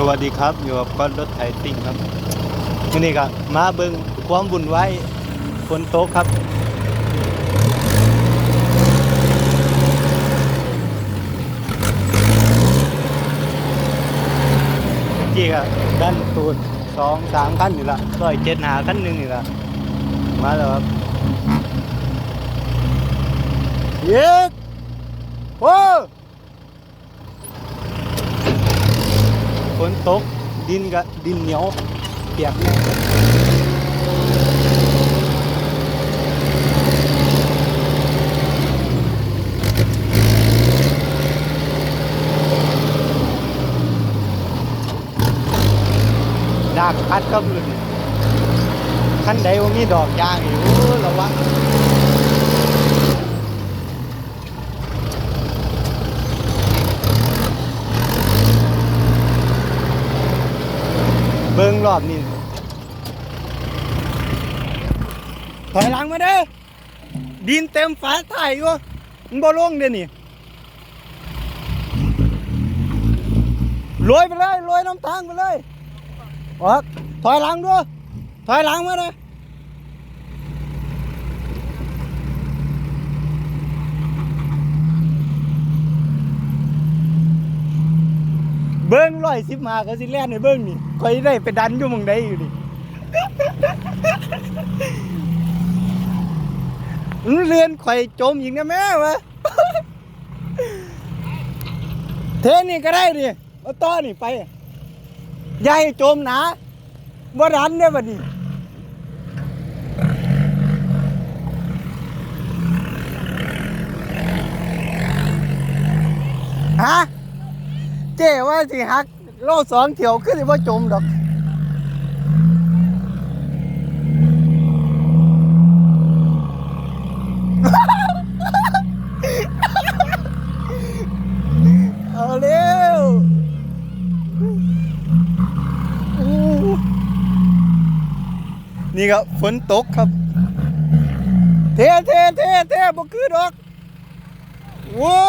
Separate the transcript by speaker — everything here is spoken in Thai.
Speaker 1: สวัสดีครับ อยู่กับก้อนรถไถติ่งครับวันนี้ก็มาเบิงความบุญไว้ฝนตกครับ จีก็ดันตูนสองสามขั้นอยู่ละร้อยเจ็ดหาขั้นหนึ่งอยู่ละมาแล้วครับเย็ดโอ้ ฝนตก ดินกับดินเหนียวเปียกแน่ดากพัดก็พื้นขั้นใดว่ามีดอกยางอยู่ระวัง เบิ้งรอบนี่ถอยหลังมาเด้อดินเต็มฝาถ่ายอยู่มันบ่ลงเด้นี่ลอยไปเลยลอยน้ำทางไปเลยออกถอยหลังด้วยถอยหลังมาเลย เบิ้งร้อยสิบมาก็สิแล่นในเบิ้งนี่คอยได้ไปดันอยู่มองใดอยู่ดิเรือนข่อยจมอีกนะแม่วะเทนี่ก็ได้ดิเอาต่อนี่ไปยาให้จมหนาบ่ดันเนี่ยบัดนี้ฮะ เจ้ว่าสิหักโลสองเที่ยวคือสิบ่จมดอกเอาเร็วอู้นี่ครับฝนตกครับ เทเทเทเทบ่คือดอกว้า